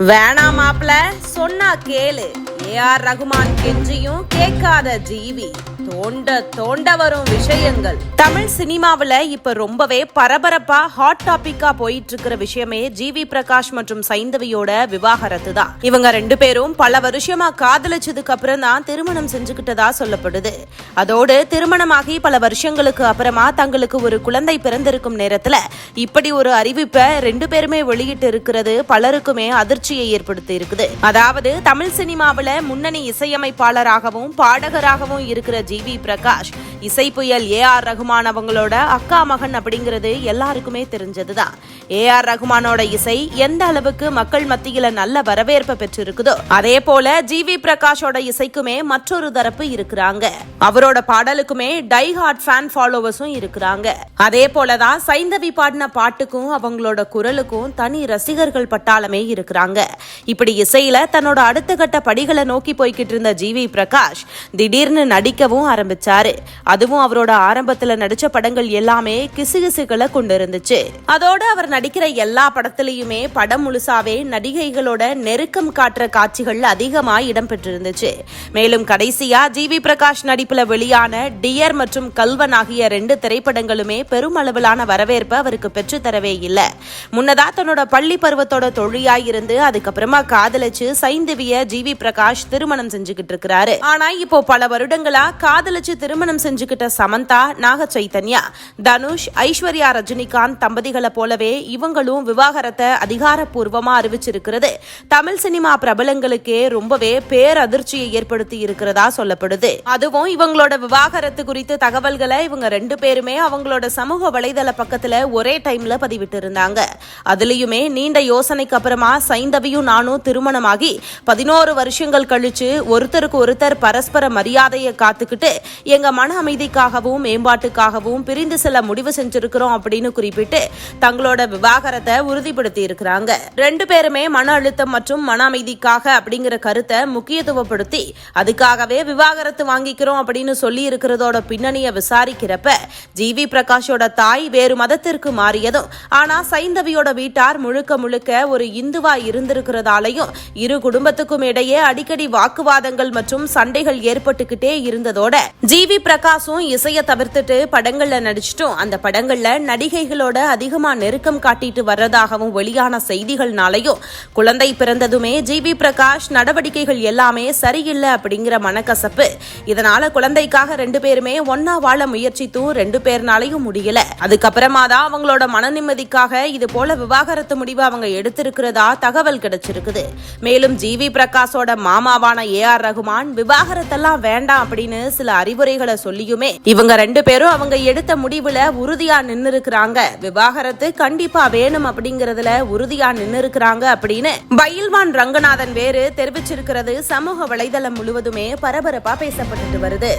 வேணாம் மாப்பிள சொன்னா கேளு. ஏ ஆர் ரகுமான் கெஞ்சியும் கேட்காத ஜீவி. தோண்ட தோண்ட வரும் விஷயங்கள். தமிழ் சினிமாவுல இப்ப ரொம்பவே பரபரப்பா ஹாட் டாபிக்கா போயிட்டு இருக்கிற விஷயமே ஜிவி பிரகாஷ் மற்றும் சைந்தவியோட விவாகரத்து தான். இவங்க ரெண்டு பேரும் பல வருஷமா காதலிச்சதுக்கு அப்புறம் தான் திருமணம் செஞ்சுக்கிட்டதா சொல்லப்படுது. அதோடு திருமணமாகி பல வருஷங்களுக்கு அப்புறமா தங்களுக்கு ஒரு குழந்தை பிறந்திருக்கும் நேரத்துல இப்படி ஒரு அறிவிப்பை ரெண்டு பேருமே வெளியிட்டு இருக்கிறது பலருக்குமே அதிர்ச்சியை ஏற்படுத்தி இருக்குது. அதாவது தமிழ் சினிமாவுல முன்னணி இசையமைப்பாளராகவும் பாடகராகவும் இருக்கிற ஜி வி பிரகாஷ். இசை புயல் ஏ ஆர் ரகுமான் அவங்களோட அக்கா மகன் அப்படிங்கிறது எல்லாருக்குமே தெரிஞ்சதுதான். ஏ ஆர் ரகுமானோட இசை எந்த அளவுக்கு மக்கள் மத்தியில நல்ல வரவேற்பை பெற்றிருக்குதோ அதே போல ஜி வி பிரகாஷோட இசைக்குமே மற்றொரு தரப்பு இருக்கிறாங்க. அவரோட பாடலுக்குமே டை ஹார்ட் ஃபேன் ஃபாலோவர்ஸும் இருக்கிறாங்க. அதே போலதான் சைந்தவி பாடின பாட்டுக்கும் அவங்களோட குரலுக்கும் தனி ரசிகர்கள் பட்டாளமே இருக்கிறாங்க. இப்படி இசையில தன்னோட அடுத்த கட்ட படிகளை நோக்கி போய்கிட்டு இருந்த ஜி வி பிரகாஷ் திடீர்னு நடிக்கவும் ஆரம்பிச்சாரு. அதுவும் அவரோட ஆரம்பத்துல நடிச்ச படங்கள் எல்லாமே கிசுகிசுகளை கொண்டு இருந்துச்சு அதோட அவர் நடிக்கிற எல்லா படத்திலயுமே படம் முழுசாவே நடிகைகளோட நெருக்கம் காட்டுற காட்சிகள் அதிகமா இடம்பெற்றிருந்துச்சு. மேலும் கடைசியா ஜி வி பிரகாஷ் நடிப்புல வெளியான டியர் மற்றும் கல்வன் ஆகிய ரெண்டு திரைப்படங்களுமே பெரும் அளவிலான வரவேற்பை அவருக்கு பெற்று தரவே இல்லை. முன்னதா தன்னோட பள்ளி பருவத்தோட தொழிலாய் இருந்து அதுக்கப்புறமா காதலிச்சு சைந்தவிய ஜி வி பிரகாஷ் திருமணம் செஞ்சுக்கிட்டு இருக்கிறாரு. ஆனா இப்போ பல வருடங்களா காதலிச்சு திருமணம் செஞ்சுக்கிட்ட சமந்தா நாக சைத்தன்யா தனுஷ் ஐஸ்வர்யா ரஜினிகாந்த் தம்பதிகளை போலவே இவங்களும் விவாகரத்தை அதிகாரப்பூர்வமாக அறிவிச்சிருக்கிறது. தமிழ் சினிமா பிரபலங்களுக்கே ரொம்பவே பேரதிர்ச்சியை ஏற்படுத்தி இருக்கிறதா சொல்லப்படுது. அதுவும் இவங்களோட விவாகரத்து குறித்த தகவல்களை இவங்க ரெண்டு பேருமே அவங்களோட சமூக வலைதள பக்கத்துல ஒரே டைம்ல பதிவிட்டு இருந்தாங்க அதுலயுமே நீண்ட யோசனைக்கு அப்புறமா சைந்தவியும் நானும் திருமணமாகி பதினோரு வருஷங்கள் கழிச்சு ஒருத்தருக்கு ஒருத்தர் பரஸ்பர மரியாதையை காத்துக்கிட்டு எங்க மன அமைதிக்காகவும் மேம்பாட்டுக்காகவும் பிரிந்து செல்ல முடிவு செஞ்சிருக்கிறோம் அப்படின்னு குறிப்பிட்டு தங்களோட விவாகரத்தை உறுதிப்படுத்தி இருக்கிறாங்க ரெண்டு பேருமே மன அழுத்தம் மற்றும் மன அமைதிக்காக அப்படிங்கிற கருத்தை முக்கியத்துவப்படுத்தி அதுக்காகவே விவாகரத்து வாங்கிக்கிறோம் அப்படின்னு சொல்லி இருக்கிறதோட பின்னணியை விசாரிக்கிறப்ப ஜி. வி. பிரகாஷோட தாய் வேறு மதத்திற்கு மாறியதும் ஆனா சைந்தவியோட வீட்டார் முழுக்க முழுக்க ஒரு இந்துவா இருந்திருக்கிறதாலையும் இரு குடும்பத்துக்கும் இடையே அடிக்கடி வாக்குவாதங்கள் மற்றும் சண்டைகள் ஏற்பட்டுக்கிட்டே இருந்ததோட ஜி. வி. பிரகாஷும் இசையை தவிர்த்துட்டு படங்கள்ல நடிச்சிட்டும். அந்த படங்கள்ல நடிகைகளோட அதிகமா நெருக்கம் காட்டிட்டு வர்றதாகவும் வெளியான செய்திகள்னாலையும் குழந்தை பிறந்ததுமே ஜி வி பிரகாஷ் நடவடிக்கைகள் எல்லாமே சரியில்லை அப்படிங்கிற மனக்கசப்பு. இதனால குழந்தைக்காக ரெண்டு பேருமே ஒன்னா வாழ முயற்சித்தும் ரெண்டு பேர்னாலையும் முடியல. அதுக்கப்புறமா தான் அவங்களோட மன நிம்மதிக்காக இது போல விவாகரத்து முடிவு அவங்க எடுத்திருக்கிறதா தகவல் கிடைச்சிருக்குது. மேலும் ஜி வி பிரகாஷோட மாமாவான ஏ ஆர் ரகுமான் விவாகரத்தெல்லாம் வேண்டாம் அப்படின்னு சில அறிவுரைகளை சொல்லி தெரியுமே இவங்க ரெண்டு பேரும் அவங்க எடுத்த முடிவுல உறுதியா நின்னு இருக்கிறாங்க விவாகரத்து கண்டிப்பா வேணும் அப்படிங்கறதுல உறுதியா நின்னு இருக்கிறாங்க அப்படின்னு பயில்வான் ரங்கநாதன் வேறு தெரிவிச்சிருக்கிறது சமூக வலைதளம் முழுவதுமே பரபரப்பா பேசப்பட்டுட்டு வருது.